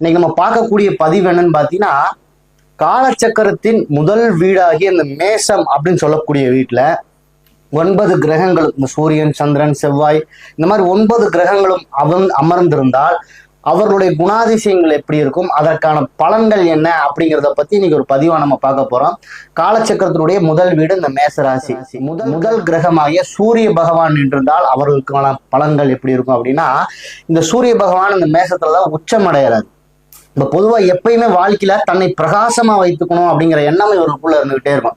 இன்னைக்கு நம்ம பார்க்கக்கூடிய பதிவு என்னன்னு பார்த்தீங்கன்னா காலச்சக்கரத்தின் முதல் வீடாகிய இந்த மேசம் அப்படின்னு சொல்லக்கூடிய வீட்டில் ஒன்பது கிரகங்கள் சூரியன் சந்திரன் செவ்வாய் இந்த மாதிரி ஒன்பது கிரகங்களும் அவன் அமர்ந்திருந்தால் அவர்களுடைய குணாதிசயங்கள் எப்படி இருக்கும் அதற்கான பலன்கள் என்ன அப்படிங்கிறத பத்தி இன்னைக்கு ஒரு பதிவா நம்ம பார்க்க போறோம். காலச்சக்கரத்தினுடைய முதல் வீடு இந்த மேசராசி முதல் முதல் கிரகமாகிய சூரிய பகவான் என்றிருந்தால் அவர்களுக்கான பலன்கள் எப்படி இருக்கும் அப்படின்னா இந்த சூரிய பகவான் இந்த மேசத்துலதான் உச்சமடைகிறார் இப்ப பொதுவா எப்பயுமே வாழ்க்கையில தன்னை பிரகாசமா வைத்துக்கணும் அப்படிங்கிற எண்ணம் இவருக்குள்ள இருந்துகிட்டே இருக்கும்.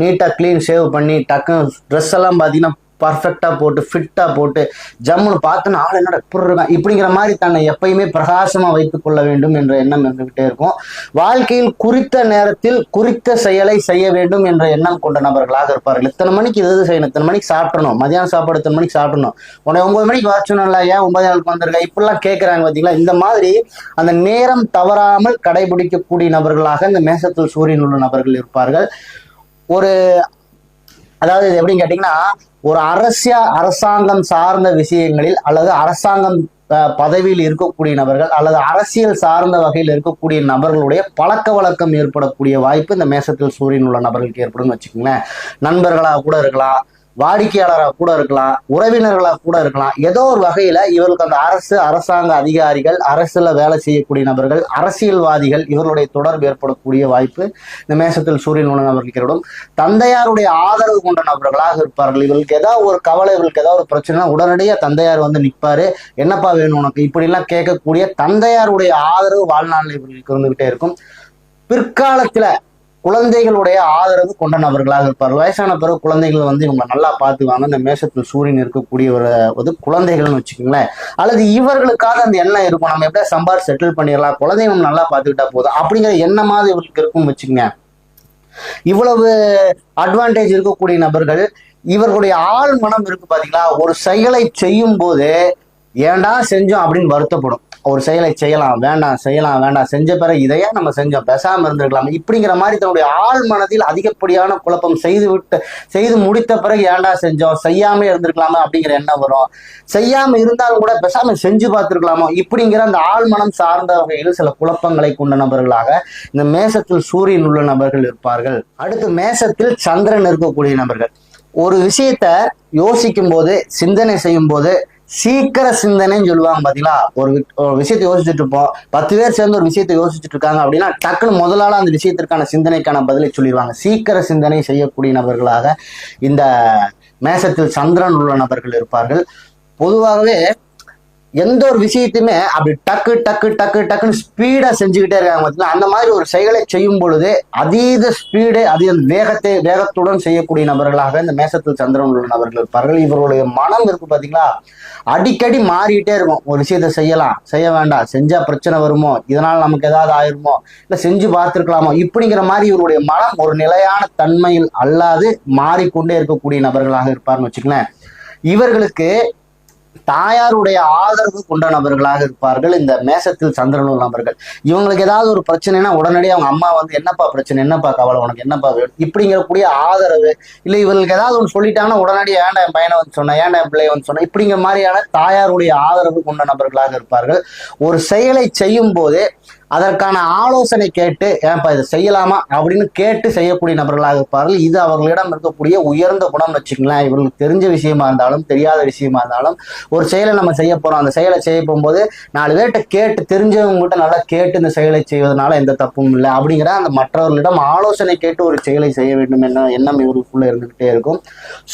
நீட்டா க்ளீன் ஷேவ் பண்ணி டக்குன்னு ட்ரெஸ் எல்லாம் பாத்தீங்கன்னா பர்ஃபெக்டாக போட்டு ஃபிட்டாக போட்டு ஜம்முன்னு பார்த்துன்னு ஆள் என்னடா இப்படி இருக்கான் இப்படிங்கிற மாதிரி தன்னை எப்பயுமே பிரகாசமாக வைத்துக் கொள்ள வேண்டும் என்ற எண்ணம் இருந்துகிட்டே இருக்கும். வாழ்க்கையில் குறித்த நேரத்தில் குறித்த செயலை செய்ய வேண்டும் என்ற எண்ணம் கொண்ட நபர்களாக இருப்பார்கள். இத்தனை மணிக்கு இது செய்யணும்? இத்தனை மணிக்கு சாப்பிடணும். மதியானம் சாப்பாடு இத்தனை மணிக்கு சாப்பிடணும். உடனே ஒன்பது மணிக்கு வரச்சுனல ஏன் ஒன்பது நாளுக்கு வந்திருக்கா? இப்படிலாம் கேட்குறாங்க பார்த்தீங்களா இந்த மாதிரி அந்த நேரம் தவறாமல் கடைபிடிக்கக்கூடிய நபர்களாக இந்த மேசத்தில் சூரியன் உள்ள நபர்கள் இருப்பார்கள். ஒரு அதாவது இது எப்படின்னு கேட்டீங்கன்னா ஒரு அரசிய அரசாங்கம் சார்ந்த விஷயங்களில் அல்லது அரசாங்கம் அஹ், பதவியில் இருக்கக்கூடிய நபர்கள் அல்லது அரசியல் சார்ந்த வகையில் இருக்கக்கூடிய நபர்களுடைய பழக்க வழக்கம் ஏற்படக்கூடிய வாய்ப்பு இந்த மேசத்தில் சூரியன் உள்ள நபர்களுக்கு ஏற்படும் வச்சுக்கோங்களேன். நண்பர்களாக கூட இருக்கலாம். வாடிக்கையாளராக கூட இருக்கலாம் உறவினர்களாக கூட இருக்கலாம். ஏதோ ஒரு வகையில இவர்களுக்கு அந்த அரசு அரசாங்க அதிகாரிகள் அரசுல வேலை செய்யக்கூடிய நபர்கள் அரசியல்வாதிகள் இவர்களுடைய தொடர்பு ஏற்படக்கூடிய வாய்ப்பு இந்த மேசத்தில் சூரியன் உள்ள நபர்களுக்கு ஏற்படும் தந்தையாருடைய ஆதரவு கொண்ட நபர்களாக இருப்பார்கள். இவர்களுக்கு ஏதாவது ஒரு கவலை இவர்களுக்கு ஏதாவது ஒரு பிரச்சனை உடனடியாக தந்தையார் வந்து நிற்பாரு என்னப்பா வேணும் உனக்கு? இப்படிலாம் கேட்கக்கூடிய தந்தையாருடைய ஆதரவு வாழ்நாளில் இவர்களுக்கு இருந்துகிட்டே இருக்கும். பிற்காலத்துல குழந்தைகளுடைய ஆதரவு கொண்ட நபர்களாக இருப்பார். வயசான பிறகு குழந்தைகள் வந்து இவங்க நல்லா பார்த்துவாங்க இந்த மேஷத்தில் சூரியன் இருக்கக்கூடிய ஒரு வந்து குழந்தைகள்னு வச்சுக்கோங்களேன். அல்லது இவர்களுக்காக அந்த எண்ணம் இருக்கும். நம்ம எப்படியா சம்பார் செட்டில் பண்ணிடலாம். குழந்தைங்க நல்லா பார்த்துக்கிட்டா போதும். அப்படிங்கிற எண்ணமாவது இவர்களுக்கு இருக்கும்னு வச்சுக்கோங்க இவ்வளவு அட்வான்டேஜ் இருக்கக்கூடிய நபர்கள் இவர்களுடைய ஆள் மனம் இருக்கு பாத்தீங்களா? ஒரு செயலை செய்யும் போது ஏன்டா செஞ்சோம் அப்படின்னு வருத்தப்படும். ஒரு செயலை செய்யலாம் வேண்டாம் செய்யலாம் வேண்டாம் செஞ்ச பிறகு இதையே நம்ம செஞ்சோம். பெசாம இருந்திருக்கலாம். இப்படிங்கிற மாதிரி தன்னுடைய ஆள் மனதில் அதிகப்படியான குழப்பம் செய்து விட்டு செய்து முடித்த பிறகு ஏன்டா செஞ்சோம்? செய்யாம இருந்திருக்கலாமா அப்படிங்கிற எண்ணம் வரும். செய்யாம இருந்தாலும் கூட பெசாம செஞ்சு பார்த்துருக்கலாமோ? இப்படிங்கிற அந்த ஆள் மனம் சார்ந்த வகையில் சில குழப்பங்களை கொண்ட நபர்களாக இந்த மேசத்தில் சூரியன் உள்ள நபர்கள் இருப்பார்கள். அடுத்து மேசத்தில் சந்திரன் இருக்கக்கூடிய நபர்கள். ஒரு விஷயத்த யோசிக்கும் போது சிந்தனை செய்யும் போது சீக்கிர சிந்தனைன்னு சொல்லுவாங்க பாத்தீங்களா? ஒரு ஒரு விஷயத்தை யோசிச்சுட்டு இருப்போம். பத்து பேர் சேர்ந்து ஒரு விஷயத்தை யோசிச்சுட்டு இருக்காங்க அப்படின்னா டக்குன்னு முதலால அந்த விஷயத்திற்கான சிந்தனைக்கான பதிலை சொல்லிடுவாங்க. சீக்கிர சிந்தனை செய்யக்கூடிய நபர்களாக இந்த மேசத்தில் சந்திரன் உள்ள நபர்கள் இருப்பார்கள். பொதுவாகவே எந்த ஒரு விஷயத்தையுமே அப்படி டக்கு டக்கு டக்கு டக்குன்னு ஸ்பீடா செஞ்சுக்கிட்டே இருக்காங்க பார்த்தீங்கன்னா அந்த மாதிரி ஒரு செயலை செய்யும் பொழுது அதீத ஸ்பீடு அதீத வேகத்தை வேகத்துடன் செய்யக்கூடிய நபர்களாக இந்த மேசத்தில் சந்திரன் உள்ள நபர்கள் இருப்பார்கள். இவர்களுடைய மனம் இருக்கு பாத்தீங்களா? அடிக்கடி மாறிக்கிட்டே இருக்கும். ஒரு விஷயத்த செய்யலாம் செய்ய வேண்டாம் செஞ்சா பிரச்சனை வருமோ இதனால் நமக்கு ஏதாவது ஆயிருமோ இல்ல செஞ்சு பார்த்துருக்கலாமோ இப்படிங்கிற மாதிரி இவருடைய மனம் ஒரு நிலையான தன்மையில் அல்லாது மாறிக்கொண்டே இருக்கக்கூடிய நபர்களாக இருப்பார்னு வச்சுக்கலேன் இவர்களுக்கு தாயாருடைய ஆதரவு கொண்ட நபர்களாக இருப்பார்கள் இந்த மேசத்தில் சந்திரனூர் நபர்கள். இவங்களுக்கு ஏதாவது ஒரு பிரச்சனைனா உடனடியாக அவங்க அம்மா வந்து என்னப்பா பிரச்சனை? என்னப்பா கவலை? உனக்கு என்னப்பா வேணும்? இப்படிங்கிற கூடிய ஆதரவு. இல்லை இவங்களுக்கு ஏதாவது ஒன்று சொல்லிட்டாங்கன்னா உடனடியாக ஏன்டா என் பையனை வந்து சொன்னேன் ஏன்டா என் பிள்ளைய வந்து சொன்னேன் இப்படிங்கிற மாதிரியான தாயாருடைய ஆதரவு கொண்ட நபர்களாக இருப்பார்கள். ஒரு செயலை செய்யும் போதே அதற்கான ஆலோசனை கேட்டு ஏன்ப்பா இதை செய்யலாமா அப்படின்னு கேட்டு செய்யக்கூடிய நபர்களாக இருப்பார்கள். இது அவர்களிடம் இருக்கக்கூடிய உயர்ந்த குணம் வச்சுக்கலாம் இவர்களுக்கு தெரிஞ்ச விஷயமா இருந்தாலும் தெரியாத விஷயமா இருந்தாலும் ஒரு செயலை நம்ம செய்ய போறோம். அந்த செயலை செய்ய போகும்போது நாலு பேர்கிட்ட கேட்டு தெரிஞ்சவங்க கிட்ட நல்லா கேட்டு இந்த செயலை செய்வதனால எந்த தப்பும் இல்லை அப்படிங்கிற அந்த மற்றவர்களிடம் ஆலோசனை கேட்டு ஒரு செயலை செய்ய வேண்டும் என்ற எண்ணம் இவருக்குள்ள இருந்துகிட்டே இருக்கும்.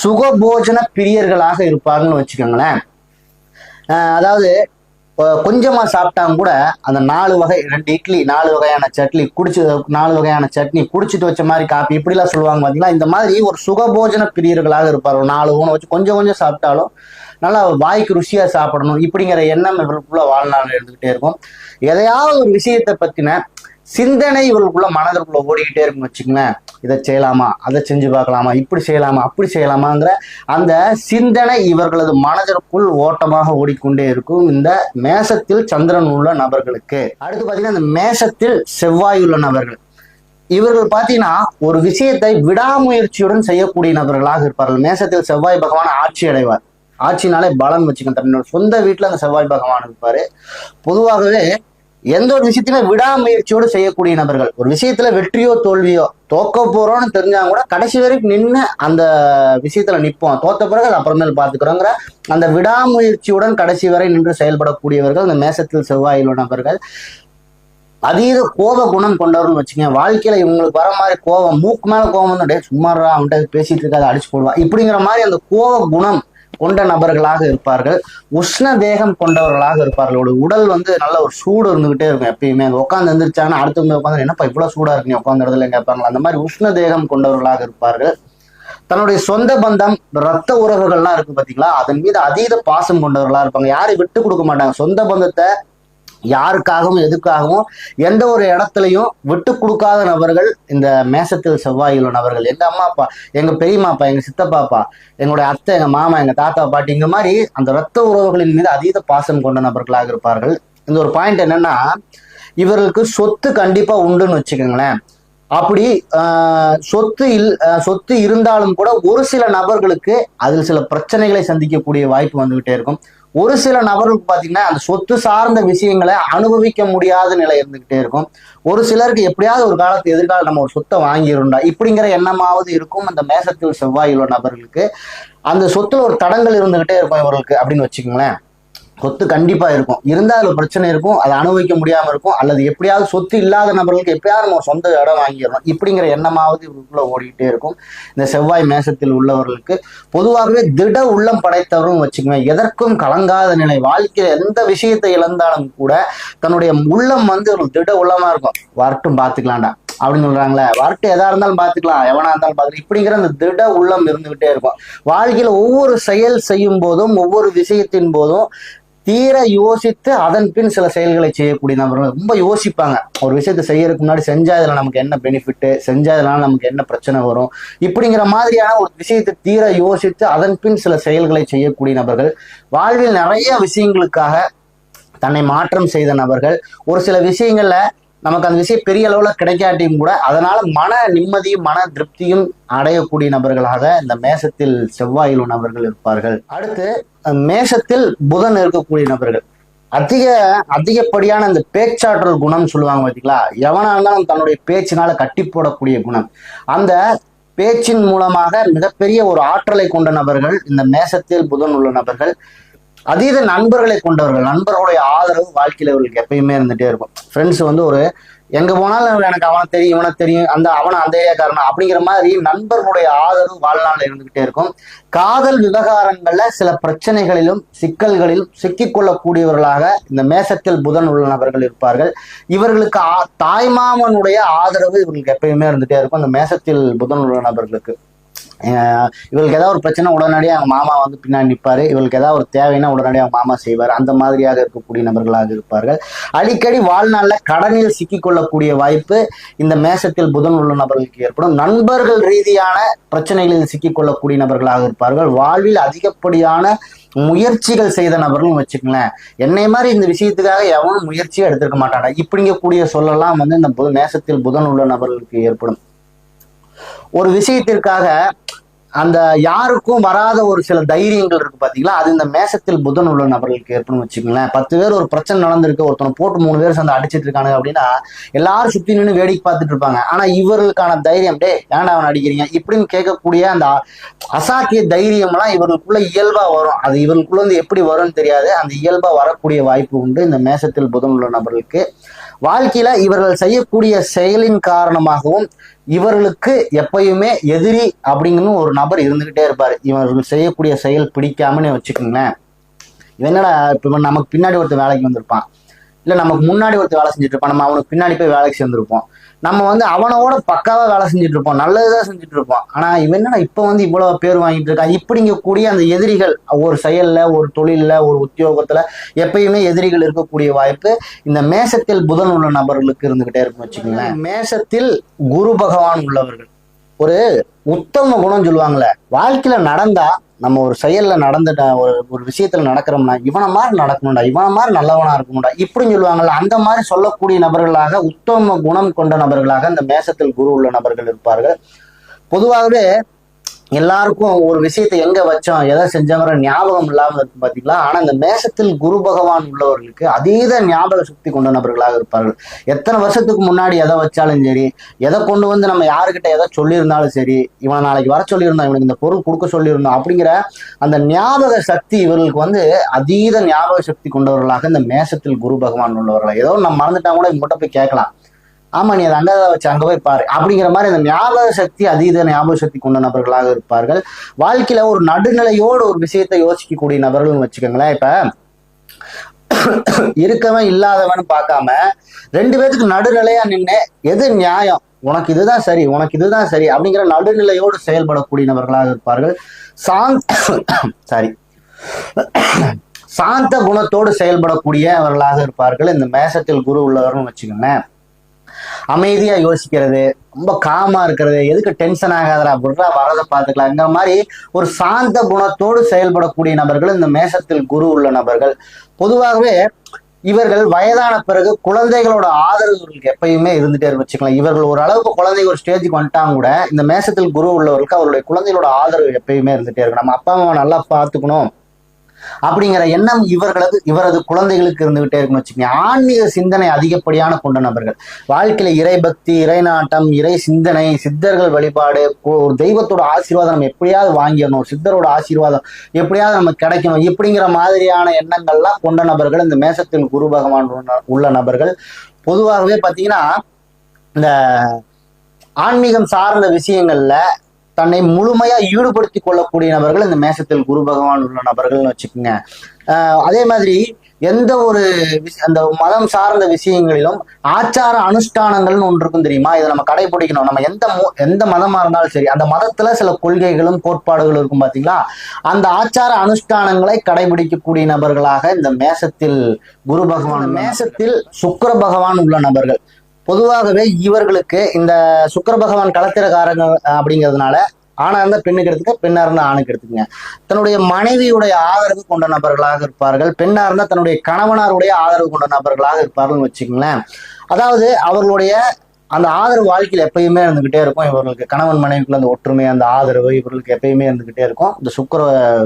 சுகபோஜன பிரியர்களாக இருப்பாங்கன்னு வச்சுக்கோங்களேன். அதாவது கொஞ்சமா சாப்பிட்டாங்க கூட அந்த நாலு வகை ரெண்டு இட்லி நாலு வகையான சட்னி குடிச்சு நாலு வகையான சட்னி குடிச்சிட்டு வச்ச மாதிரி காப்பி இப்படிலாம் சொல்லுவாங்க பாத்தீங்களா? இந்த மாதிரி ஒரு சுகபோஜன பிரியர்களாக இருப்பார். ஒரு நாலு ஊனை வச்சு கொஞ்சம் கொஞ்சம் சாப்பிட்டாலும் நல்லா வாய்க்கு ருசியா சாப்பிடணும். இப்படிங்கிற எண்ணம் இவர்களுக்குள்ள வாழ்நாள் இருந்துகிட்டே இருக்கும். எதையாவது ஒரு விஷயத்தை பத்தின சிந்தனை இவர்களுக்குள்ள மனதிற்குள்ள ஓடிக்கிட்டே இருக்கும் வச்சுக்கோங்களேன். இதை செய்யலாமா? அதை செஞ்சு பார்க்கலாமா? இப்படி செய்யலாமா? அப்படி செய்யலாமாங்கிற அந்த சிந்தனை இவர்களது மனதிற்குள் ஓட்டமாக ஓடிக்கொண்டே இருக்கும் இந்த மேசத்தில் சந்திரன் உள்ள நபர்களுக்கு. அடுத்து பாத்தீங்கன்னா இந்த மேசத்தில் செவ்வாய் உள்ள நபர்கள். இவர்கள் பாத்தீங்கன்னா ஒரு விஷயத்தை விடாமுயற்சியுடன் செய்யக்கூடிய நபர்களாக இருப்பார்கள். மேசத்தில் செவ்வாய் பகவான் ஆட்சி அடைவார். ஆட்சினாலே பலம் வச்சுக்கணும். தன்னோட சொந்த வீட்டுல அந்த செவ்வாய் பகவான் இருப்பாரு. பொதுவாகவே எந்த ஒரு விஷயத்தையுமே விடாமுயற்சியோடு செய்யக்கூடிய நபர்கள். ஒரு விஷயத்துல வெற்றியோ தோல்வியோ தோக்க போறோம்னு தெரிஞ்சாங்க கூட கடைசி வரைக்கும் நின்று அந்த விஷயத்துல நிற்போம் தோத்த பிறகு அது அப்புறமேல் பார்த்துக்கிறோங்கிற அந்த விடாமுயற்சியுடன் கடைசி வரை நின்று செயல்படக்கூடியவர்கள் இந்த மேசத்தில் செவ்வாயில் நபர்கள் அதீத கோப குணம் கொண்டவர்னு வச்சுங்க வாழ்க்கையில இவங்களுக்கு வர மாதிரி கோபம் மூக்கு மேல கோபம் வந்து டே அவன்கிட்ட பேசிட்டு இருக்காது அடிச்சு போடுவான் இப்படிங்கிற மாதிரி அந்த கோப குணம் கொண்ட நபர்களாக இருப்பார்கள். உஷ்ண தேகம் கொண்டவர்களாக இருப்பார்கள். ஒரு உடல் வந்து நல்ல ஒரு சூடு இருந்துகிட்டே இருக்கும் எப்பயுமே. அங்கே உட்காந்து எந்திரிச்சாங்கன்னா அடுத்தவங்க உட்காந்து என்னப்பா இவ்வளவு சூடா இருக்கு? நீ உட்காந்த இடத்துல கேட்பாங்களா அந்த மாதிரி உஷ்ண தேகம் கொண்டவர்களாக இருப்பார்கள். தன்னுடைய சொந்த பந்தம் ரத்த உறவுகள்லாம் இருக்கு பாத்தீங்களா? அதன் மீது அதீத பாசம் கொண்டவர்களா இருப்பாங்க. யாரையும் விட்டு கொடுக்க மாட்டாங்க. சொந்த பந்தத்தை யாருக்காகவும் எதுக்காகவும் எந்த ஒரு இடத்துலையும் விட்டு கொடுக்காத நபர்கள் இந்த மேசத்தில் செவ்வாயில் நபர்கள். எங்க அம்மா அப்பா எங்க பெரியமாப்பா எங்க சித்தப்பாப்பா எங்களுடைய அத்தை எங்க மாமா எங்க தாத்தா பாட்டிங்க மாதிரி அந்த ரத்த உறவுகளின் மீது அதீத பாசம் கொண்ட நபர்களாக இருப்பார்கள். இந்த ஒரு பாயிண்ட் என்னன்னா இவர்களுக்கு சொத்து கண்டிப்பா உண்டுன்னு வச்சுக்கோங்களேன். அப்படி ஆஹ், சொத்து இல் ஆஹ், சொத்து இருந்தாலும் கூட ஒரு சில நபர்களுக்கு அதில் சில பிரச்சனைகளை சந்திக்கக்கூடிய வாய்ப்பு வந்துகிட்டே இருக்கும். ஒரு சில நபர்களுக்கு பார்த்தீங்கன்னா அந்த சொத்து சார்ந்த விஷயங்களை அனுபவிக்க முடியாத நிலை இருந்துகிட்டே இருக்கும். ஒரு சிலருக்கு எப்படியாவது ஒரு காலத்து எதிர்கால நம்ம ஒரு சொத்தை வாங்கிருண்டா இப்படிங்கிற எண்ணமாவது இருக்கும் அந்த மேசத்தில் செவ்வாய் உள்ள நபர்களுக்கு. அந்த சொத்துல ஒரு தடங்கள் இருந்துகிட்டே இருக்கும் இவர்களுக்கு அப்படின்னு வச்சுக்கோங்களேன். சொத்து கண்டிப்பா இருக்கும். இருந்தால் அதுல பிரச்சனை இருக்கும். அதை அனுபவிக்க முடியாம இருக்கும். அல்லது எப்படியாவது சொத்து இல்லாத நபர்களுக்கு எப்படியாவது நம்ம ஒரு சொந்த இடம் வாங்கிடணும். இப்படிங்கிற எண்ணமாவது இவருக்குள்ள ஓடிக்கிட்டே இருக்கும். இந்த செவ்வாய் மேசத்தில் உள்ளவர்களுக்கு பொதுவாகவே திட உள்ளம் படைத்தவரும் வச்சுக்கோங்க. எதற்கும் கலங்காத நிலை. வாழ்க்கையில எந்த விஷயத்தை இழந்தாலும் கூட தன்னுடைய உள்ளம் வந்து ஒரு திட உள்ளமா இருக்கும். வரட்டும் பாத்துக்கலாம்டா அப்படின்னு சொல்றாங்களே. வரட்டு எதா இருந்தாலும் பாத்துக்கலாம் எவனா இருந்தாலும் பாத்துக்கலாம் இப்படிங்கிற அந்த திட உள்ளம் இருந்துகிட்டே இருக்கும். வாழ்க்கையில ஒவ்வொரு செயல் செய்யும் போதும் ஒவ்வொரு விஷயத்தின் போதும் தீர யோசித்து அதன் பின் சில செயல்களை செய்யக்கூடிய நபர்கள் ரொம்ப யோசிப்பாங்க. ஒரு விஷயத்தை செய்யறதுக்கு முன்னாடி செஞ்சா இதில் நமக்கு என்ன பெனிஃபிட்டு செஞ்சா இதனால நமக்கு என்ன பிரச்சனை வரும்? இப்படிங்கிற மாதிரியான ஒரு விஷயத்தை தீர யோசித்து அதன் பின் சில செயல்களை செய்யக்கூடிய நபர்கள் வாழ்வில் நிறைய விஷயங்களுக்காக தன்னை மாற்றம் செய்த நபர்கள் ஒரு சில விஷயங்கள்ல நமக்கு அந்த விஷயம் பெரிய அளவில் கிடைக்காட்டியும் கூட அதனால மன நிம்மதியும் மன திருப்தியும் அடையக்கூடிய நபர்களாக இந்த மேசத்தில் செவ்வாயில் நபர்கள் இருப்பார்கள். அடுத்து மேஷத்தில் புதன் இருக்கக்கூடிய நபர்கள். அதிக அதிகப்படியான அந்த பேச்சாற்றல் குணம் சொல்லுவாங்க பார்த்தீங்களா எவனா இருந்தாலும் தன்னுடைய பேச்சினால கட்டி போடக்கூடிய குணம். அந்த பேச்சின் மூலமாக மிகப்பெரிய ஒரு ஆற்றலை கொண்ட நபர்கள் இந்த மேசத்தில் புதன் உள்ள நபர்கள் அதீத நண்பர்களை கொண்டவர்கள் நண்பர்களுடைய ஆதரவு வாழ்க்கையில அவர்களுக்கு எப்பயுமே இருந்துட்டே இருக்கும். ஃப்ரெண்ட்ஸ் வந்து ஒரு எங்க போனாலும் எனக்கு அவனை தெரியும் இவனை தெரியும். அந்த அவனை அந்த ஏரியாக்காரனா அப்படிங்கிற மாதிரி நண்பர்களுடைய ஆதரவு வாழ்நாள்ல இருந்துகிட்டே இருக்கும். காதல் விவகாரங்கள்ல சில பிரச்சனைகளிலும் சிக்கல்களிலும் சிக்கிக்கொள்ளக்கூடியவர்களாக இந்த மேசத்தில் புதன் உள்ள நபர்கள் இருப்பார்கள். இவர்களுக்கு ஆ- தாய்மாமனுடைய ஆதரவு இவர்களுக்கு எப்பயுமே இருந்துகிட்டே இருக்கும். இந்த மேசத்தில் புதன் உள்ள நபர்களுக்கு. இவளுக்கு ஏதாவது ஒரு பிரச்சனை உடனடியாக அவங்க மாமா வந்து பின்னாடி நிற்பாரு இவளுக்கு ஏதாவது ஒரு தேவைன்னா உடனடியாக அவங்க மாமா செய்வார். அந்த மாதிரியாக இருக்கக்கூடிய நபர்களாக இருப்பார்கள். அடிக்கடி வாழ்நாளில் கடனில் சிக்கிக்கொள்ளக்கூடிய வாய்ப்பு இந்த மேசத்தில் புதன் உள்ள நபர்களுக்கு ஏற்படும். நண்பர்கள் ரீதியான பிரச்சனைகளில் சிக்கிக்கொள்ளக்கூடிய நபர்களாக இருப்பார்கள். வாழ்வில் அதிகப்படியான முயற்சிகள் செய்த நபர்களும் வச்சுக்கங்களேன். என்னை மாதிரி இந்த விஷயத்துக்காக எவனும் முயற்சியே எடுத்திருக்க மாட்டாங்க இப்படிங்கக்கூடிய சொல்லலாம் வந்து இந்த புத மேசத்தில் புதன் உள்ள நபர்களுக்கு ஏற்படும். ஒரு விஷயத்திற்காக அந்த யாருக்கும் வராத ஒரு சில தைரியங்கள் இருக்கு பாத்தீங்களா? அது இந்த மேசத்தில் புதன் உள்ள நபர்களுக்கு ஏற்படும் வச்சுக்கோங்களேன். பத்து பேர் ஒரு பிரச்சனை நடந்திருக்கு ஒருத்தனை போட்டு மூணு பேர் சேர்ந்து அடிச்சிட்டு இருக்காங்க அப்படின்னா எல்லாரும் சுத்தி நின்று வேடிக்கை பார்த்துட்டு இருப்பாங்க. ஆனா இவர்களுக்கான தைரியம் டே ஏன்டா அவன் அடிக்கிறீங்க? இப்படின்னு கேட்கக்கூடிய அந்த அசாத்திய தைரியம்லாம் இவர்களுக்குள்ள இயல்பா வரும். அது இவர்களுக்குள்ள வந்து எப்படி வரும்னு தெரியாது. அந்த இயல்பா வரக்கூடிய வாய்ப்பு உண்டு. இந்த மேசத்தில் புதன் உள்ள நபர்களுக்கு. வாழ்க்கையில இவர்கள் செய்யக்கூடிய செயலின் காரணமாகவும் இவர்களுக்கு எப்பயுமே எதிரி அப்படிங்கன்னு ஒரு நபர் இருந்துகிட்டே இருப்பார். இவர்கள் செய்யக்கூடிய செயல் பிடிக்காமன்னு வச்சுக்கோங்களேன். இவன் என்னடா இப்போ நமக்கு பின்னாடி ஒருத்தர் வேலைக்கு வந்திருப்பான். இல்ல நமக்கு முன்னாடி ஒருத்தர் வேலை செஞ்சுட்டு இருப்பான். நம்ம அவனுக்கு பின்னாடி போய் வேலைக்கு சேர்ந்துருப்போம். நம்ம வந்து அவனோட பக்காவா வேலை செஞ்சுட்டு இருப்போம். நல்லதுதான் செஞ்சுட்டு இருப்போம். ஆனா இவன் என்னடா இப்ப வந்து இவ்வளவு பேர் வாங்கிட்டு இருக்கான்? இப்படிங்க கூடிய அந்த எதிரிகள் ஒரு செயல்ல ஒரு தொழில்ல ஒரு உத்தியோகத்துல எப்பயுமே எதிரிகள் இருக்கக்கூடிய வாய்ப்பு இந்த மேசத்தில் புதன் உள்ள நபர்களுக்கு இருந்துகிட்டே இருக்கும் வச்சுக்கோங்களேன். மேசத்தில் குரு பகவான் உள்ளவர்கள். ஒரு உத்தம குணம் சொல்லுவாங்கல்ல வாழ்க்கையில நடந்தா நம்ம ஒரு செயல்ல நடந்துட்ட ஒரு ஒரு விஷயத்துல நடக்கிறோம்னா இவனை மாதிரி நடக்கணும்டா இவனை மாதிரி நல்லவனா இருக்கணும்டா இப்படின்னு சொல்லுவாங்கல்ல அந்த மாதிரி சொல்லக்கூடிய நபர்களாக உத்தம குணம் கொண்ட நபர்களாக இந்த மேசத்தில் குரு உள்ள நபர்கள் இருப்பார்கள். பொதுவாகவே எல்லாருக்கும் ஒரு விஷயத்தை எங்க வச்சோம் எதை செஞ்சோங்கிற ஞாபகம் இல்லாமல் இருக்கும் பாத்தீங்களா? ஆனா இந்த மேசத்தில் குரு பகவான் உள்ளவர்களுக்கு அதீத ஞாபக சக்தி கொண்ட நபர்களாக இருப்பார்கள். எத்தனை வருஷத்துக்கு முன்னாடி எதை வச்சாலும் சரி எதை கொண்டு வந்து நம்ம யாருக்கிட்ட எதை சொல்லியிருந்தாலும் சரி இவன் நாளைக்கு வர சொல்லியிருந்தோம் இவனுக்கு இந்த பொருள் கொடுக்க சொல்லியிருந்தோம் அப்படிங்கிற அந்த ஞாபக சக்தி இவர்களுக்கு வந்து அதீத ஞாபக சக்தி கொண்டவர்களாக இந்த மேசத்தில் குரு பகவான் உள்ளவர்கள் ஏதோ நம்ம மறந்துட்டா கூட இவங்ககிட்ட போய் கேட்கலாம். ஆமா நீ அதை அங்கதான் வச்சு அங்க போய் பாரு. அப்படிங்கிற மாதிரி அந்த ஞாபக சக்தி அதீத ஞாபக சக்தி கொண்ட நபர்களாக இருப்பார்கள். வாழ்க்கையில ஒரு நடுநிலையோடு ஒரு விஷயத்தை யோசிக்கக்கூடிய நபர்கள்னு வச்சுக்கோங்களேன். இப்ப இருக்கவன் இல்லாதவன் பார்க்காம ரெண்டு பேத்துக்கு நடுநிலையா நின்று எது நியாயம்? உனக்கு இதுதான் சரி உனக்கு இதுதான் சரி அப்படிங்கிற நடுநிலையோடு செயல்படக்கூடிய நபர்களாக இருப்பார்கள். சாந்த் சாரி சாந்த குணத்தோடு செயல்படக்கூடியவர்களாக இருப்பார்கள். இந்த மேசத்தில் குரு உள்ளவர்னு வச்சுக்கோங்களேன். அமைதியா யோசிக்கிறது ரொம்ப காமா இருக்கிறது எதுக்கு டென்ஷன் ஆகாதரா புர்ரா வரதை பார்த்துக்கலாங்கிற மாதிரி ஒரு சாந்த குணத்தோடு செயல்படக்கூடிய நபர்கள் இந்த மேசத்தில் குரு உள்ள நபர்கள். பொதுவாகவே இவர்கள் வயதான பிறகு குழந்தைகளோட ஆதரவு இவர்களுக்கு எப்பயுமே இருந்துட்டே வச்சுக்கலாம் இவர்கள் ஒரு அளவுக்கு குழந்தைங்க ஒரு ஸ்டேஜுக்கு வந்துட்டாங்க கூட இந்த மேசத்தில் குரு உள்ளவர்களுக்கு அவருடைய குழந்தைகளோட ஆதரவு எப்பயுமே இருந்துட்டே இருக்கு. நம்ம அப்பா அம்மாவை நல்லா பார்த்துக்கணும். அப்படிங்கிற எண்ணம் இவர்களது இவரது குழந்தைகளுக்கு இருந்துகிட்டே இருக்குன்னு வச்சுக்கோங்க. ஆன்மீக சிந்தனை அதிகப்படியான கொண்ட நபர்கள். வாழ்க்கையில இறைபக்தி இறைநாட்டம் இறை நாட்டம் இறை சிந்தனை சித்தர்கள் வழிபாடு ஒரு தெய்வத்தோட ஆசீர்வாதம் நம்ம எப்படியாவது வாங்கிடணும் சித்தரோட ஆசீர்வாதம் எப்படியாவது நமக்கு கிடைக்கணும் இப்படிங்கிற மாதிரியான எண்ணங்கள்லாம் கொண்ட நபர்கள் இந்த மேசத்தில் குரு பகவான் உள்ள- உள்ள நபர்கள். பொதுவாகவே பார்த்தீங்கன்னா இந்த ஆன்மீகம் சார்ந்த விஷயங்கள்ல தன்னை முழுமையா ஈடுபடுத்தி கொள்ளக்கூடிய நபர்கள் இந்த மேசத்தில் குரு பகவான் உள்ள நபர்கள்னு வச்சுக்கோங்க. அதே மாதிரி எந்த ஒரு அந்த மதம் சார்ந்த விஷயங்களிலும் ஆச்சார அனுஷ்டானங்கள்னு ஒன்று இருக்கும் தெரியுமா? இதை நம்ம கடைபிடிக்கணும். நம்ம எந்த எந்த மதமா இருந்தாலும் சரி அந்த மதத்துல சில கொள்கைகளும் கோட்பாடுகளும் இருக்கும் பாத்தீங்களா? அந்த ஆச்சார அனுஷ்டானங்களை கடைபிடிக்கக்கூடிய நபர்களாக இந்த மேசத்தில் குரு பகவான் மேசத்தில் சுக்கர பகவான் உள்ள நபர்கள். பொதுவாகவே இவர்களுக்கு இந்த சுக்கர பகவான் களத்திரக்காரங்க அப்படிங்கிறதுனால ஆணா இருந்தா பெண்ணுக்கு எடுத்துக்க பெண்ணா இருந்தா ஆணுக்கு எடுத்துக்கங்க. தன்னுடைய மனைவியுடைய ஆதரவு கொண்ட நபர்களாக இருப்பார்கள் பெண்ணா இருந்தா தன்னுடைய கணவனாருடைய ஆதரவு கொண்ட நபர்களாக இருப்பார்கள்னு வச்சுக்கோங்களேன். அதாவது அவர்களுடைய அந்த ஆதரவு வாழ்க்கையில் எப்பயுமே இருந்துகிட்டே இருக்கும். இவர்களுக்கு கணவன் மனைவிக்குள்ள அந்த ஒற்றுமை அந்த ஆதரவு இவர்களுக்கு எப்பயுமே இருந்துகிட்டே இருக்கும். இந்த சுக்கர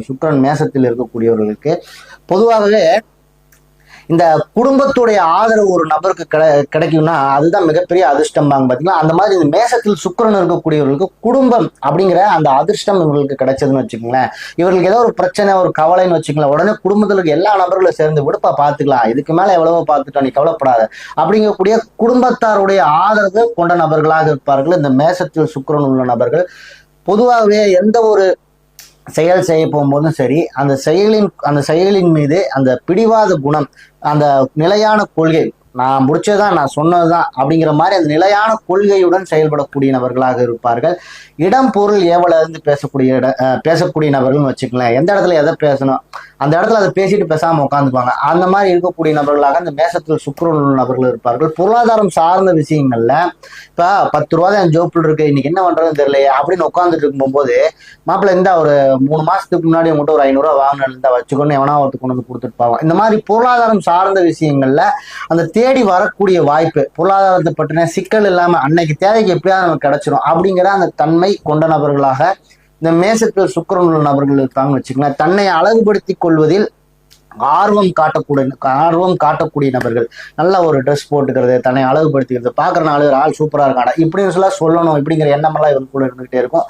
சுக்கரன் மேசத்தில் இருக்கக்கூடியவர்களுக்கு பொதுவாகவே இந்த குடும்பத்துடைய ஆதரவு ஒரு நபருக்கு கிடைக்கும்னா அதுதான் மிகப்பெரிய அதிர்ஷ்டம்பாங்க பார்த்தீங்களா அந்த மாதிரி இந்த மேசத்தில் சுக்கிரன் இருக்கக்கூடியவர்களுக்கு குடும்பம் அப்படிங்கிற அந்த அதிர்ஷ்டம் இவர்களுக்கு கிடைச்சதுன்னு வச்சுக்கோங்களேன். இவர்களுக்கு ஏதோ ஒரு பிரச்சனை ஒரு கவலைன்னு வச்சுக்கலாம் உடனே குடும்பத்தில் எல்லா நபர்களும் சேர்ந்து விடுப்பா பார்த்துக்கலாம் இதுக்கு மேலே எவ்வளவோ பார்த்துட்டோம் நீ கவலைப்படாத. அப்படிங்கக்கூடிய குடும்பத்தாருடைய ஆதரவு கொண்ட நபர்களாக இருப்பார்கள். இந்த மேசத்தில் சுக்கரன் உள்ள நபர்கள். பொதுவாகவே எந்த ஒரு செயல் செய்ய போகும்போதும் சரி அந்த செயலின் அந்த செயலின் மீது அந்த பிடிவாத குணம் அந்த நிலையான கொள்கை நான் முடிச்சதுதான் நான் சொன்னதுதான் அப்படிங்கிற மாதிரி அந்த நிலையான கொள்கையுடன் செயல்படக்கூடிய நபர்களாக இருப்பார்கள். இடம் பொருள் ஏவல இருந்து பேசக்கூடிய இட பேசக்கூடிய நபர்கள்னு வச்சுக்கலாம் எந்த இடத்துல எதை பேசணும்? அந்த இடத்துல அதை பேசிட்டு பேசாம உட்காந்துப்பாங்க. அந்த மாதிரி இருக்கக்கூடிய நபர்களாக அந்த மேசத்தில் சுக்கரன் நபர்கள் இருப்பார்கள். பொருளாதாரம் சார்ந்த விஷயங்கள்ல இப்ப பத்து ரூபா தான் என் ஜோப்பில் இருக்கு இன்னைக்கு என்ன பண்றதுன்னு தெரியலையே அப்படின்னு உட்காந்துட்டு இருக்கும்போது மாப்பிள்ளை இருந்தா ஒரு மூணு மாசத்துக்கு முன்னாடி உங்கள்கிட்ட ஒரு ஐநூறுரூவா வாங்கினா இருந்தா வச்சுக்கொண்டு எவனா ஒருத்து கொண்டு வந்து கொடுத்துட்டு போவான். இந்த மாதிரி பொருளாதாரம் சார்ந்த விஷயங்கள்ல அந்த தேடி வரக்கூடிய வாய்ப்பு பொருளாதாரத்தை பற்றின சிக்கல் இல்லாம அன்னைக்கு தேவைக்கு எப்படியாவது நமக்கு கிடைச்சிரும் அப்படிங்கிற அந்த தன்மை கொண்ட நபர்களாக இந்த மேசத்தில் சுக்கிரன் உள்ள நபர்கள் இருக்காங்கன்னு வச்சுக்கோங்களேன். தன்னை அழகுபடுத்தி கொள்வதில் ஆர்வம் காட்டக்கூடிய ஆர்வம் காட்டக்கூடிய நபர்கள். நல்ல ஒரு ட்ரெஸ் போட்டுக்கிறது தன்னை அழகுபடுத்திக்கிறது. பார்க்குற நாலு ஆள் சூப்பராக இருக்காடா இப்படின்னு சொல்ல சொல்லணும். இப்படிங்கிற எண்ணமெல்லாம் இவருக்குள்ள இருந்துகிட்டே இருக்கும்.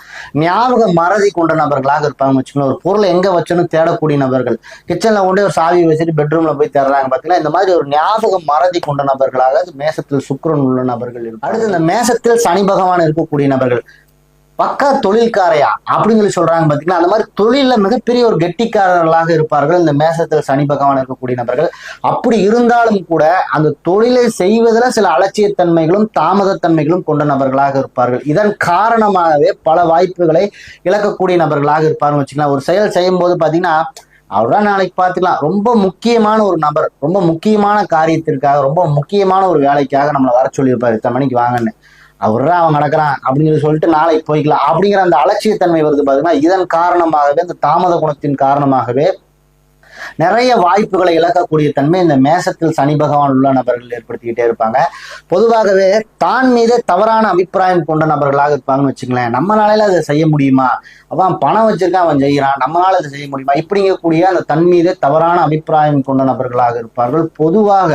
ஞாபக மறதி கொண்ட நபர்களாக இருப்பாங்க வச்சுக்கோங்களேன். ஒரு பொருளை எங்க வச்சோன்னு தேடக்கூடிய நபர்கள். கிச்சன்ல கொண்டு ஒரு சாவி வச்சுட்டு பெட்ரூம்ல போய் தேடுறாங்க. பார்த்தீங்கன்னா இந்த மாதிரி ஒரு ஞாபக மறதி கொண்ட நபர்களாக மேசத்தில் சுக்கரன் உள்ள நபர்கள் இருக்கும் அடுத்து இந்த மேசத்தில் சனி பகவான் இருக்கக்கூடிய நபர்கள். பக்கா தொழில்காரையா அப்படின்னு சொல்லி சொல்றாங்க பாத்தீங்கன்னா அந்த மாதிரி தொழில மிகப்பெரிய ஒரு கெட்டிக்காரர்களாக இருப்பார்கள். இந்த மேசத்தில் சனி பகவான் இருக்கக்கூடிய நபர்கள். அப்படி இருந்தாலும் கூட அந்த தொழிலை செய்வதில் சில அலட்சியத்தன்மைகளும் தாமதத்தன்மைகளும் கொண்ட நபர்களாக இருப்பார்கள். இதன் காரணமாகவே பல வாய்ப்புகளை இழக்கக்கூடிய நபர்களாக இருப்பாருன்னு வச்சுக்கலாம் ஒரு செயல் செய்யும் போது பாத்தீங்கன்னா அவர்தான் நாளைக்கு பார்த்துக்கலாம் ரொம்ப முக்கியமான ஒரு நபர் ரொம்ப முக்கியமான காரியத்திற்காக ரொம்ப முக்கியமான ஒரு வேலைக்காக நம்மளை வர சொல்லியிருப்பாரு. இத்தனை மணிக்கு வாங்கன்னு. அவர்தான் அவன் நடக்கிறான் அப்படின்னு சொல்லிட்டு நாளைக்கு போய்க்கலாம். அப்படிங்கிற அந்த அலட்சியத்தன்மை வருது பாத்தீங்கன்னா இதன் காரணமாகவே இந்த தாமத குணத்தின் காரணமாகவே நிறைய வாய்ப்புகளை இழக்கக்கூடிய தன்மை இந்த மேசத்தில் சனி பகவான் உள்ள நபர்கள் ஏற்படுத்திக்கிட்டே இருப்பாங்க. பொதுவாகவே தான் மீது தவறான அபிப்பிராயம் கொண்ட நபர்களாக இருப்பாங்கன்னு வச்சுங்களேன் நம்மளால அதை செய்ய முடியுமா? அவன் பணம் வச்சிருக்கான் அவன் செய்யறான் நம்மளால அதை செய்ய முடியுமா? இப்படிங்கக்கூடிய அந்த தன் மீது தவறான அபிப்பிராயம் கொண்ட நபர்களாக இருப்பார்கள். பொதுவாக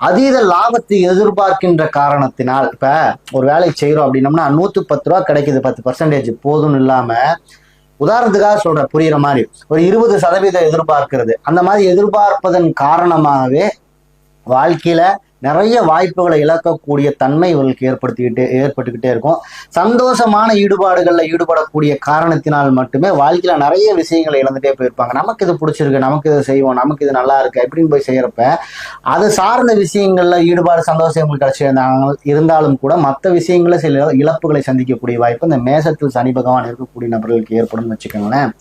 அதீத லாபத்தை எதிர்பார்க்கின்ற காரணத்தினால் இப்ப ஒரு வேலை செய்யறோம் அப்படின்னம்னா நூத்தி பத்து ரூபா கிடைக்குது பத்து பர்சன்டேஜ் போதும்னு இல்லாம உதாரணத்துக்காக சொல்ற புரியுற மாதிரி. ஒரு இருபது சதவீதம் எதிர்பார்க்கிறது. அந்த மாதிரி எதிர்பார்ப்பதன் காரணமாகவே வாழ்க்கையில நிறைய வாய்ப்புகளை இழக்கக்கூடிய தன்மை இவர்களுக்கு ஏற்படுத்திக்கிட்டே ஏற்பட்டுக்கிட்டே இருக்கும். சந்தோஷமான ஈடுபாடுகளில் ஈடுபடக்கூடிய காரணத்தினால் மட்டுமே வாழ்க்கையில் நிறைய விஷயங்களை இழந்துட்டே போயிருப்பாங்க. நமக்கு இது பிடிச்சிருக்கு நமக்கு இது செய்வோம் நமக்கு இது நல்லா இருக்கு அப்படின்னு போய் செய்யறப்ப அது சார்ந்த விஷயங்களில் ஈடுபாடு சந்தோஷம் இவங்களுக்கு கிடைச்சிருந்தாங்க இருந்தாலும் கூட மற்ற விஷயங்களில் சில இழப்புகளை சந்திக்கக்கூடிய வாய்ப்பு இந்த மேசத்தில் சனி பகவான் இருக்கக்கூடிய நபர்களுக்கு ஏற்படும் வச்சுக்கோங்களேன்.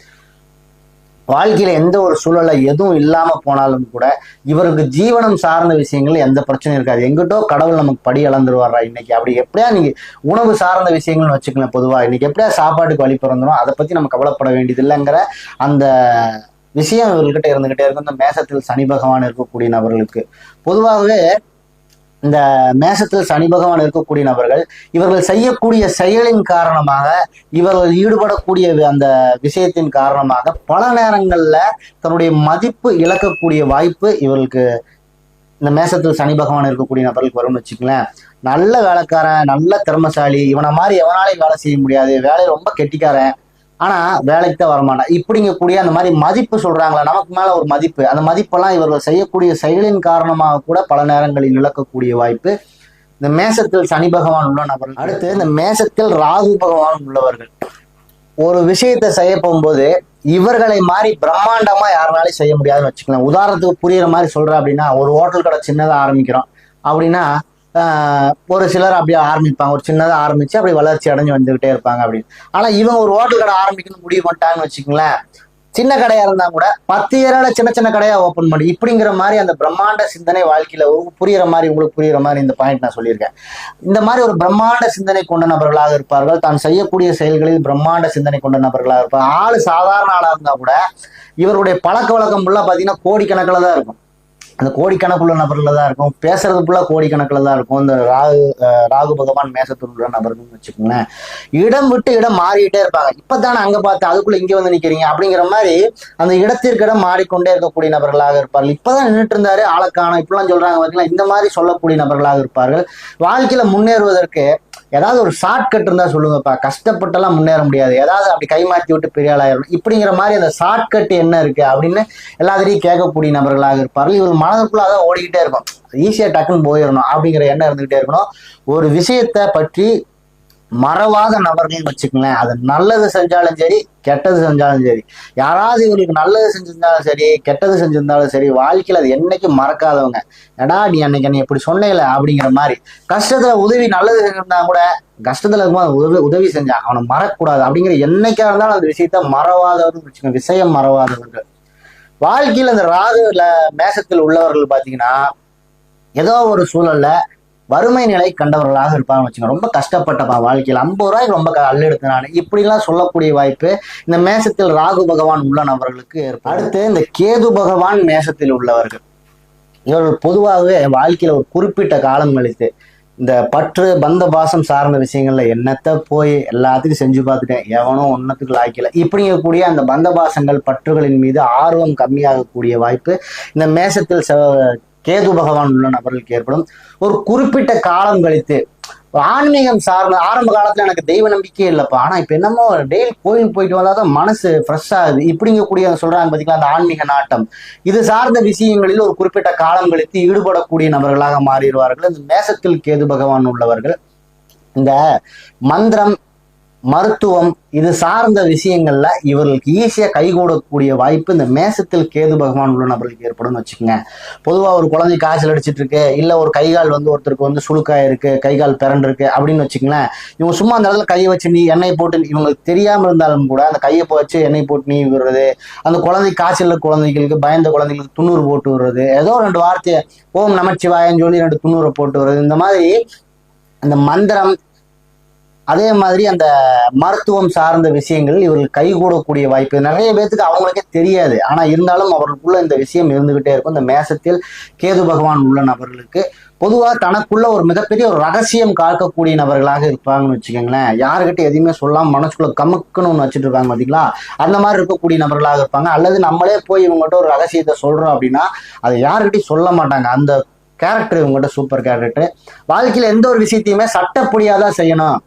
வாழ்க்கையில எந்த ஒரு சூழல்ல எதுவும் இல்லாம போனாலும் கூட இவருக்கு ஜீவனம் சார்ந்த விஷயங்கள் எந்த பிரச்சனையும் இருக்காது. எங்கிட்டோ கடவுள் நமக்கு படி இழந்துருவாரா இன்னைக்கு? அப்படி எப்படியா நீங்க உணவு சார்ந்த விஷயங்கள்னு வச்சுக்கலாம் பொதுவா. இன்னைக்கு எப்படியா சாப்பாட்டுக்கு வழி பிறந்தோம் அதை பத்தி நம்ம கவலைப்பட வேண்டியது இல்லைங்கிற அந்த விஷயம் இவர்கிட்ட இருந்துகிட்டே இருக்கும். இந்த மேசத்தில் சனி பகவான் இருக்கக்கூடிய நபர்களுக்கு. பொதுவாகவே இந்த மேசத்தில் சனி பகவான் இருக்கக்கூடிய நபர்கள் இவர்கள் செய்யக்கூடிய செயலின் காரணமாக இவர்கள் ஈடுபடக்கூடிய அந்த விஷயத்தின் காரணமாக பல நேரங்கள்ல தன்னுடைய மதிப்பு இழக்கக்கூடிய வாய்ப்பு இவர்களுக்கு இந்த மேசத்தில் சனி பகவான் இருக்கக்கூடிய நபர்களுக்கு வரும்னு வச்சுக்கங்களேன். நல்ல வேலைக்காரன் நல்ல திறமசாலி இவனை மாதிரி எவனாலையும் வேலை செய்ய முடியாது. வேலை ரொம்ப கெட்டிக்காரன். ஆனா வேலைக்கு தான் வரமாட்டான் இப்படிங்கக்கூடிய அந்த மாதிரி மதிப்பு சொல்றாங்களா நமக்கு மேல ஒரு மதிப்பு. அந்த மதிப்பெல்லாம் இவர்கள் செய்யக்கூடிய செயலின் காரணமாக கூட பல நேரங்களில் இழக்கக்கூடிய வாய்ப்பு. இந்த மேசத்தில் சனி பகவான் உள்ள நபர்கள். அடுத்து இந்த மேசத்தில் ராகு பகவான் உள்ளவர்கள். ஒரு விஷயத்தை செய்ய போகும்போது இவர்களை மாதிரி பிரம்மாண்டமா யாருனாலும் செய்ய முடியாதுன்னு வச்சுக்கலாம் உதாரணத்துக்கு புரியுற மாதிரி சொல்றேன் அப்படின்னா ஒரு ஹோட்டல் கடை சின்னதாக ஆரம்பிக்கிறோம். அப்படின்னா ஒரு சிலர் அப்படியே ஆரம்பிப்பாங்க. ஒரு சின்னதா ஆரம்பிச்சு அப்படி வளர்ச்சி அடைஞ்சு வந்துகிட்டே இருப்பாங்க அப்படின்னு. ஆனா இவங்க ஒரு ஹோட்டல் கடை ஆரம்பிக்கணும்னு முடிவு பண்ணிட்டாங்கன்னு வச்சுக்கோங்களேன். சின்ன கடையா இருந்தா கூட பத்து ஏரால சின்ன சின்ன கடையா ஓப்பன் பண்ணி இப்படிங்கிற மாதிரி அந்த பிரம்மாண்ட சிந்தனை வாழ்க்கையில புரியுற மாதிரி உங்களுக்கு புரியுற மாதிரி இந்த பாயிண்ட் நான் சொல்லியிருக்கேன். இந்த மாதிரி ஒரு பிரம்மாண்ட சிந்தனை கொண்ட நபர்களாக இருப்பார்கள். தான் செய்யக்கூடிய செயல்களில் பிரம்மாண்ட சிந்தனை கொண்ட நபர்களாக இருப்பார். ஆளு சாதாரண ஆளா இருந்தா கூட இவருடைய பழக்க வழக்கம் ஃபுல்லா பாத்தீங்கன்னா கோடிக்கணக்கில் தான் இருக்கும். அந்த கோடிக்கணக்குள்ள நபர்ல தான் இருக்கும். பேசுறது ஃபுல்லா கோடிக்கணக்கில் தான் இருக்கும். இந்த ராகு ராகு பகவான் மேசத்தில் உள்ள நபர்கள்னு வச்சுக்கோங்களேன். இடம் விட்டு இடம் மாறிக்கிட்டே இருப்பாங்க. இப்பதானே அங்க பார்த்து அதுக்குள்ள இங்க வந்து நிக்கிறீங்க அப்படிங்கிற மாதிரி அந்த இடத்திற்கு இடம் மாறிக்கொண்டே இருக்கக்கூடிய நபர்களாக இருப்பார்கள். இப்பதான் நின்றுட்டு இருந்தாரு. ஆளக்கான இப்படிலாம் சொல்றாங்க பாத்தீங்களா? இந்த மாதிரி சொல்லக்கூடிய நபர்களாக இருப்பார்கள். வாழ்க்கையில முன்னேறுவதற்கு ஏதாவது ஒரு ஷார்ட் கட் இருந்தா சொல்லுங்கப்பா. கஷ்டப்பட்டெல்லாம் முன்னேற முடியாது. ஏதாவது அப்படி கைமாற்றி விட்டு பெரிய ஆளாயிரும் இப்படிங்கிற மாதிரி அந்த ஷார்ட் கட் என்ன இருக்கு அப்படின்னு எல்லாத்திலையும் கேட்கக்கூடிய நபர்களாக இருப்பார்கள். இவர் மனதுக்குள்ள அதான் ஓடிக்கிட்டே இருக்கும் ஈஸியா டக்குன்னு போயிடணும் அப்படிங்கிற எண்ணம் இருந்துகிட்டே இருக்கணும். ஒரு விஷயத்தை பற்றி மறவாத நபர்கள்னு வச்சுக்கங்களேன். அது நல்லது செஞ்சாலும் சரி கெட்டது செஞ்சாலும் சரி. யாராவது இவங்களுக்கு நல்லது செஞ்சிருந்தாலும் சரி கெட்டது செஞ்சிருந்தாலும் சரி வாழ்க்கையில அது என்னைக்கும் மறக்காதவங்க. ஏடா நீ அன்னைக்கு நீ இப்படி சொன்னேல அப்படிங்கிற மாதிரி. கஷ்டத்துல உதவி நல்லது செஞ்சிருந்தா கூட கஷ்டத்துல இருக்கும்போது உதவி உதவி செஞ்சான் அவனை மறக்கக்கூடாது அப்படிங்கிற என்னைக்கா இருந்தாலும் அந்த விஷயத்த மறவாதவர்கள் வச்சுக்கோங்க. விஷயம் மறவாதவர்கள். வாழ்க்கையில இந்த ராகுல மேசத்தில் உள்ளவர்கள் பார்த்தீங்கன்னா ஏதோ ஒரு சூழல்ல வறுமை நிலை கண்டவர்களாக இருப்பாங்க வச்சுக்கோங்க. ரொம்ப கஷ்டப்பட்டப்பா வாழ்க்கையில். ஐம்பது ரூபாய்க்கு ரொம்ப க- அல்லெடுத்து நான். இப்படிலாம் சொல்லக்கூடிய வாய்ப்பு இந்த மேசத்தில் ராகு பகவான் உள்ள நபர்களுக்கு ஏற்படும் அடுத்து இந்த கேது பகவான் மேசத்தில் உள்ளவர்கள். இவர்கள் பொதுவாகவே வாழ்க்கையில ஒரு குறிப்பிட்ட காலம் கழித்து இந்த பற்று பந்த பாசம் சார்ந்த விஷயங்கள்ல என்னத்த போய் எல்லாத்துக்கும் செஞ்சு பார்த்துட்டேன். எவனும் ஒன்னத்துக்கு லாய்க்கல இப்படிங்கக்கூடிய அந்த பந்த பாசங்கள் பற்றுகளின் மீது ஆர்வம் கம்மியாகக்கூடிய வாய்ப்பு இந்த மேசத்தில் கேது பகவான் உள்ள நபர்களுக்கு ஏற்படும். ஒரு குறிப்பிட்ட காலம் கழித்து ஆன்மீகம் சார்ந்த ஆரம்ப காலத்துல எனக்கு தெய்வ நம்பிக்கையே இல்லப்பா. ஆனா இப்ப என்னமோ டெய்லி கோயில் போயிட்டு வந்தாதான் மனசு ஃப்ரெஷ் ஆகுது இப்படிங்கக்கூடிய சொல்றாங்க பாத்தீங்களா அந்த ஆன்மீக நாட்டம். இது சார்ந்த விஷயங்களில் ஒரு குறிப்பிட்ட காலம் கழித்து ஈடுபடக்கூடிய நபர்களாக மாறிடுவார்கள். இந்த மேசத்தில் கேது பகவான் உள்ளவர்கள் இந்த மந்திரம் மருத்துவம் இது சார்ந்த விஷயங்கள்ல இவர்களுக்கு ஈஸியா கைகூடக்கூடிய வாய்ப்பு இந்த மேசத்தில் கேது பகவான் உள்ள நபர்களுக்கு ஏற்படும் வச்சுக்கோங்க. பொதுவா ஒரு குழந்தை காய்ச்சல் அடிச்சிட்டு இருக்கு இல்ல ஒரு கைகால் வந்து ஒருத்தருக்கு வந்து சுழுக்காயிருக்கு கைகால் பிறண்டிருக்கு அப்படின்னு வச்சுக்கங்களேன் இவங்க சும்மா அந்த இடத்துல கையை வச்சு நீ எண்ணெய் போட்டு இவங்களுக்கு தெரியாம இருந்தாலும் கூட அந்த கையை வச்சு எண்ணெய் போட்டு நீ விடுறது அந்த குழந்தை காய்ச்சல் குழந்தைகளுக்கு பயந்த குழந்தைகளுக்கு துண்ணூறு போட்டு விடுறது ஏதோ ரெண்டு வார்த்தையை ஓம் நமச்சிவாயன்னு சொல்லி ரெண்டு துண்ணூரை போட்டு விடுறது இந்த மாதிரி அந்த மந்திரம் அதே மாதிரி அந்த மருத்துவம் சார்ந்த விஷயங்கள் இவர்கள் கைகூடக்கூடிய வாய்ப்பு. நிறைய பேத்துக்கு அவங்களுக்கே தெரியாது. ஆனா இருந்தாலும் அவர்களுக்குள்ள இந்த விஷயம் இருந்துகிட்டே இருக்கும். இந்த மேசத்தில் கேது பகவான் உள்ள நபர்களுக்கு. பொதுவாக தனக்குள்ள ஒரு மிகப்பெரிய ஒரு ரகசியம் காக்கக்கூடிய நபர்களாக இருப்பாங்கன்னு வச்சுக்கோங்களேன். யாருக்கிட்ட எதையுமே சொல்லாம மனசுக்குள்ள கமுக்குன்னு ஒன்று வச்சுட்டு இருப்பாங்க பாத்தீங்களா? அந்த மாதிரி இருக்கக்கூடிய நபர்களாக இருப்பாங்க. அல்லது நம்மளே போய் இவங்ககிட்ட ஒரு ரகசியத்தை சொல்றோம் அப்படின்னா அதை யாருக்கிட்டையும் சொல்ல மாட்டாங்க. அந்த கேரக்டர் இவங்ககிட்ட சூப்பர் கேரக்டர் வாழ்க்கையில எந்த ஒரு விஷயத்தையுமே சட்டப்படியாதான் செய்யணும்.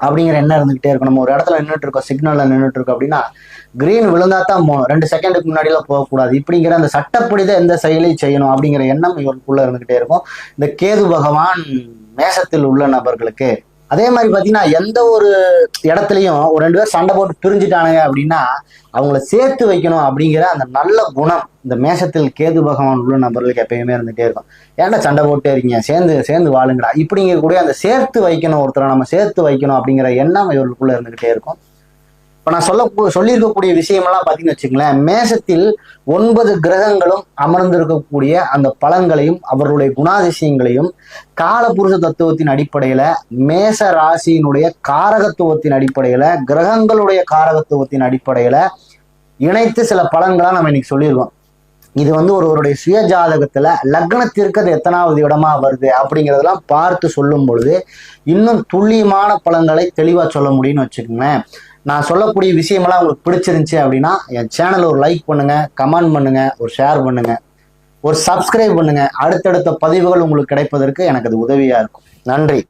அப்படிங்கிற எண்ணம் இருந்துகிட்டே இருக்கும். நம்ம ஒரு இடத்துல நின்றுட்டு இருக்கோம் சிக்னல்ல நின்றுட்டு இருக்கோம் அப்படின்னா கிரீன் விழுந்தா தான் போகணும் ரெண்டு செகண்டுக்கு முன்னாடிலாம் போகக்கூடாது. இப்படிங்கிற அந்த சட்டப்படிதான் எந்த செயலையும் செய்யணும் அப்படிங்கிற எண்ணம் இவருக்குள்ள இருந்துகிட்டே இருக்கும். இந்த கேது பகவான் மேசத்தில் உள்ள நபர்களுக்கு அதே மாதிரி பாத்தீங்கன்னா எந்த ஒரு இடத்துலயும் ஒரு ரெண்டு பேர் சண்டை போட்டு பிரிஞ்சுட்டானுங்க அப்படின்னா அவங்கள சேர்த்து வைக்கணும் அப்படிங்கிற அந்த நல்ல குணம் இந்த மேசத்தில் கேது பகவான் உள்ள நபர்களுக்கு எப்பயுமே இருந்துகிட்டே இருக்கும். ஏன்டா சண்டை போட்டே இருக்கீங்க? சேர்ந்து சேர்ந்து வாழுங்கடா. இப்படிங்க கூட அந்த சேர்த்து வைக்கணும் ஒருத்தரை நம்ம சேர்த்து வைக்கணும் அப்படிங்கிற எண்ணம் இவர்களுக்குள்ள இருந்துகிட்டே இருக்கும். இப்ப நான் சொல்ல சொல்லியிருக்கக்கூடிய விஷயமெல்லாம் பாத்தீங்கன்னு வச்சுங்களேன் மேசத்தில் ஒன்பது கிரகங்களும் அமர்ந்திருக்கக்கூடிய அந்த பலன்களையும் அவர்களுடைய குணாதிசயங்களையும் காலபுருஷ தத்துவத்தின் அடிப்படையில மேச ராசியினுடைய காரகத்துவத்தின் அடிப்படையில கிரகங்களுடைய காரகத்துவத்தின் அடிப்படையில இணைத்து சில பழங்களா நம்ம இன்னைக்கு சொல்லியிருக்கோம். இது வந்து ஒருவருடைய சுய ஜாதகத்துல லக்னத்திற்கு அது எத்தனாவது இடமா வருது அப்படிங்கிறதெல்லாம் பார்த்து சொல்லும் பொழுது இன்னும் துல்லியமான பலன்களை தெளிவா சொல்ல முடியும்னு வச்சுக்கோங்களேன். நான் சொல்லக்கூடிய விஷயமெல்லாம் உங்களுக்கு பிடிச்சிருந்துச்சு அப்படின்னா என் சேனலை ஒரு லைக் பண்ணுங்க கமெண்ட் பண்ணுங்க ஒரு ஷேர் பண்ணுங்க ஒரு சப்ஸ்கிரைப் பண்ணுங்க. அடுத்தடுத்த பதிவுகள் உங்களுக்கு கிடைப்பதற்கு எனக்கு அது உதவியா இருக்கும். நன்றி.